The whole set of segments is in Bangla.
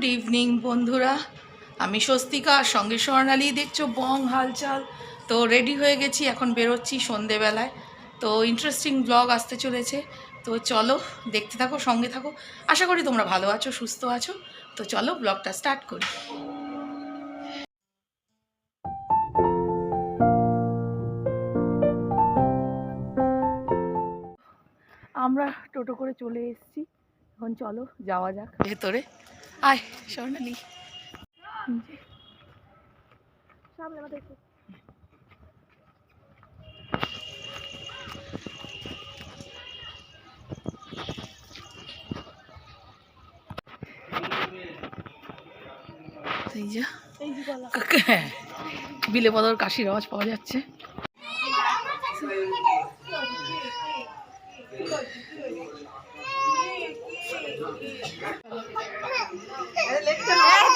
গুড ইভিনিং বন্ধুরা। আমি স্বস্তিকা সঙ্গে স্বর্ণালী দেখছ বং হালচাল। তো রেডি হয়ে গেছি এখন বেরোচ্ছি সন্ধেবেলায়। তো ইন্টারেস্টিং ব্লগ আসতে চলেছে। তো চলো দেখতে থাকো সঙ্গে থাকো। আশা করি তোমরা ভালো আছো সুস্থ আছো। তো চলো ব্লগটা স্টার্ট করি। আমরা টোটো করে চলে এসেছি। এখন চলো যাওয়া যাক। ভেতরে। আয় স্বর্ণালী এই যা। হ্যাঁ। বিলে পদর কাশির আওয়াজ পাওয়া যাচ্ছে।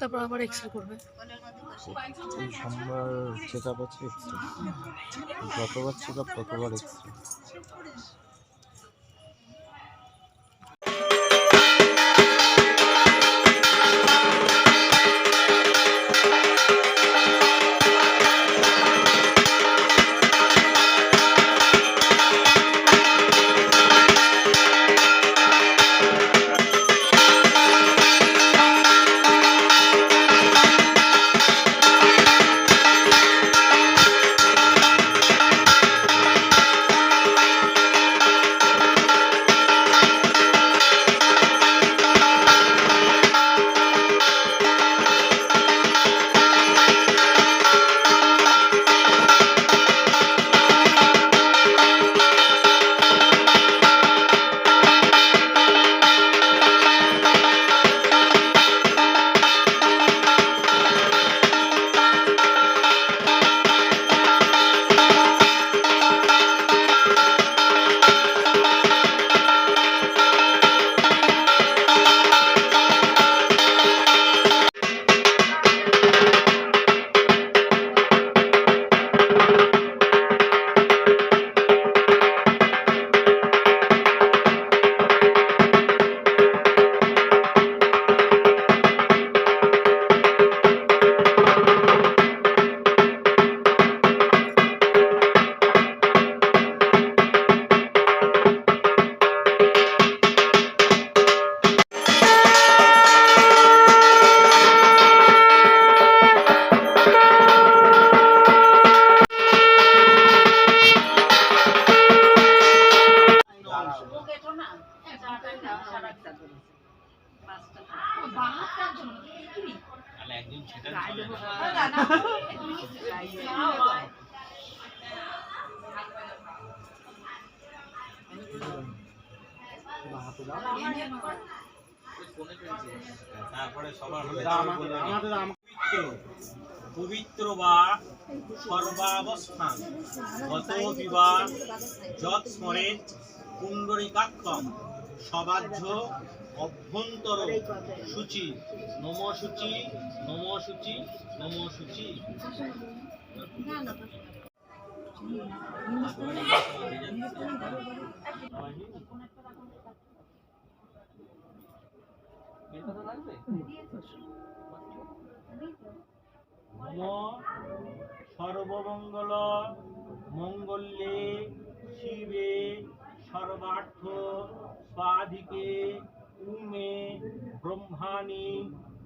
তারপর আবার এক্সরে করবে। সোমবার চেক আপ আছে গতবার চেক আপ ততবার এক্সরে তারপরে সবার বলবে, পবিত্র পবিত্র বা সর্বাবস্থান। গত বিবা যৎ স্মরে কুণ্ডরিকাক্ষম সবাহ্য অভ্যন্তর সূচি। নম সূচি নম সূচি নম সূচি সর্বমঙ্গল মঙ্গলে শিবে সর্বার্থ স্বাধিকে উমে ব্রহ্মাণী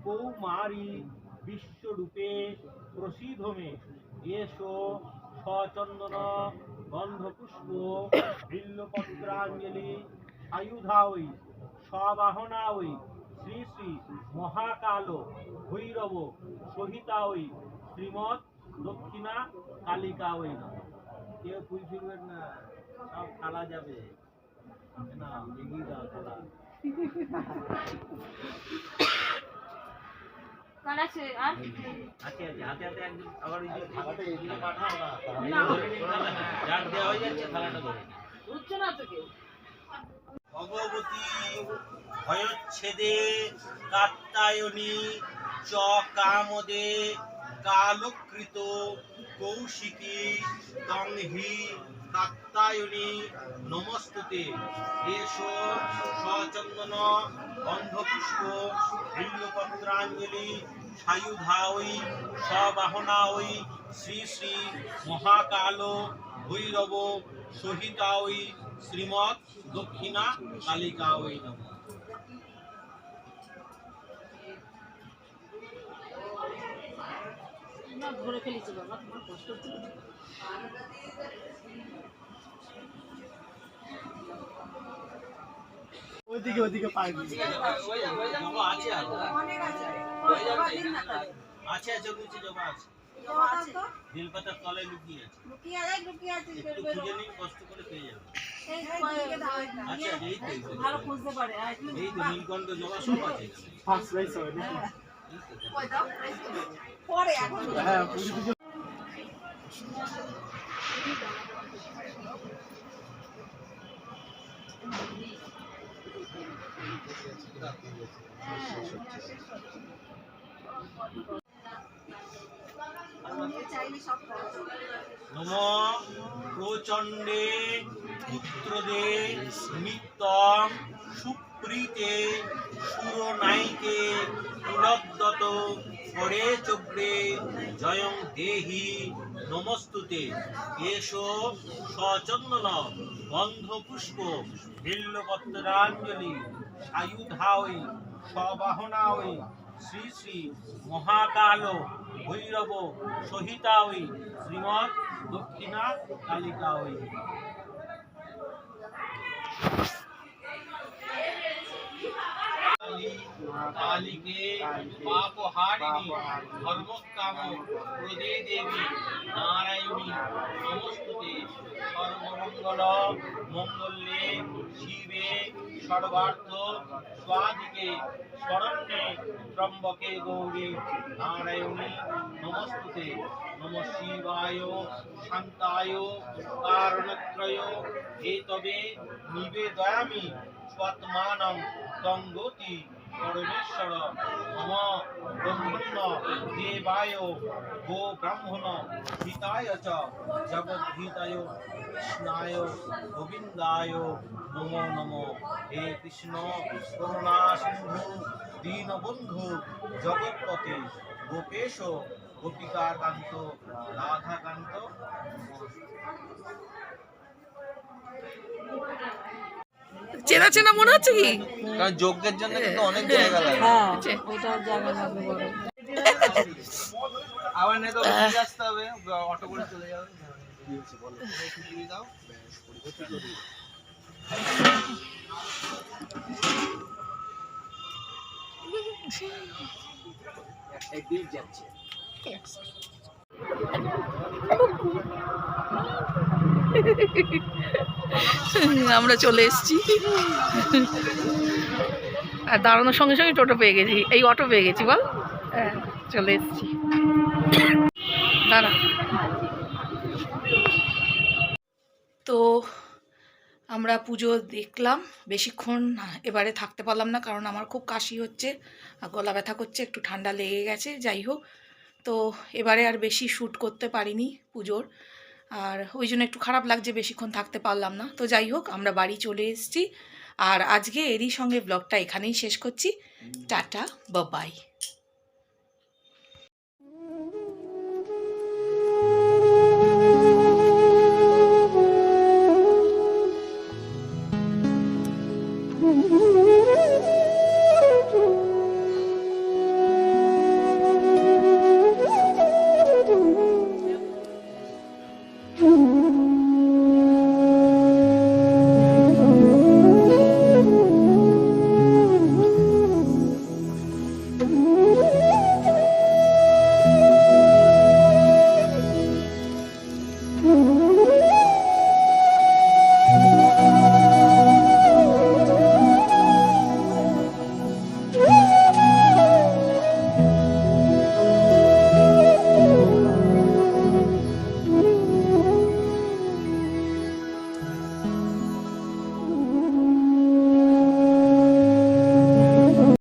কৌমারী বিশ্বরূপে প্রসিধমে এসো সচন্দন গন্ধপুষ্প বিল্লপত্রাঞ্জলি আয়ুধা ওই স্ববাহনা ওই শ্রী শ্রী মহাকাল ভৈরব সহিতা ওই শ্রীমৎ দক্ষিণা কালিকা ওই কেউ ফুল না, সব খালা যাবে। না দাও হয়ে ভগবতী ভয়চ্ছেদে কাত্তায়নী চ কামদে কালকৃত কৌশিকী তং হি কাত্তায়নী নমস্তুতে। এষ সচন্দন, গন্ধপুষ্প বিল্লপত্রাঞ্জলি সায়ুধা ওই সবাহনা ওই শ্রী শ্রী মহাকাল ভৈরব সহিতা ওই শ্রীমৎ দক্ষিণা কালিকা ওই নম। ধরে ফেলেছি বাবা তোমার কষ্ট ওইদিকে পাইনি জবা আছে আছে আছে নিচে আছে তলায় লুকিয়ে আছে একটু খুঁজে নিন কষ্ট করে পেয়ে আছে আছে তো। ভালো নীলকণ্ঠ আছে নাকি পরে এখন হ্যাঁ পুজো পুজো নম প্রচণ্ডে পুত্রদে নিত্যম সুপ্রীতে সুরনাইকে পুনদ্দত পরে চক্রে জয়ং দেহি নমস্তুতে। এসো সচন্দন গন্ধপুষ্প, বিল্লপত্রাঞ্জলি সায়ুধাওই সবাহনাওই শ্রী শ্রী মহাকাল ভৈরব সহিতাওই শ্রীমৎ দক্ষিণা কালিকাওই কালী কালিকে পাপহারিণী ধর্মকাম প্রদে দেবী নারায়ণী, নমস্তুতে সর্বমঙ্গল মঙ্গলে শিবে সর্বার্থ, স্বাদিকে শরণ্যে ত্রম্বকে গৌরী, নারায়ণী, নমস্তুতে নম শিবায়, শান্তায়, কারণত্রয় এতবে নিবেদয়ামি স্বত্মানং গঙ্গতি পরমেশ্বর মম ব্রহ্মণ্য দেবায় গো ব্রাহ্মণ হিতায় চ জগদ্ধিতায় কৃষ্ণায় গোবিন্দায় নমো নমো। হে কৃষ্ণ করুণা সিন্ধু দীনবন্ধু জগৎপতি গোপেশ গোপিকাকান্ত রাধাকান্ত। চেনা চেনা মনে হচ্ছে কি? কারণ যজ্ঞের জন্য কিন্তু অনেক জায়গা লাগে। হ্যাঁ। ওইটা জায়গা লাগবে বড়। আবার নেই তো ঘুরে আসতে হবে। অটো করে চলে যাবে। দাও আমরা চলে এসেছি। আর দাঁড়ানোর সঙ্গে সঙ্গে টোটো পেয়ে গেছি। এই অটো পেয়ে গেছি, বল। হ্যাঁ চলে এসেছি। দাঁড়া। তো আমরা পুজো দেখলাম। বেশিক্ষণ এবারে থাকতে পারলাম না, কারণ আমার খুব কাশি হচ্ছে আর গলা ব্যথা করছে, একটু ঠান্ডা লেগে গেছে, যাই হোক। তো এবারে আর বেশি শ্যুট করতে পারিনি পুজোর। আর ওই জন্য একটু খারাপ লাগছে বেশিক্ষণ থাকতে পারলাম না। তো যাই হোক, আমরা বাড়ি চলে এসেছি। আর আজকে এরই সঙ্গে ব্লগটা এখানেই শেষ করছি। টাটা বাবাই Mm-hmm. Mm-hmm.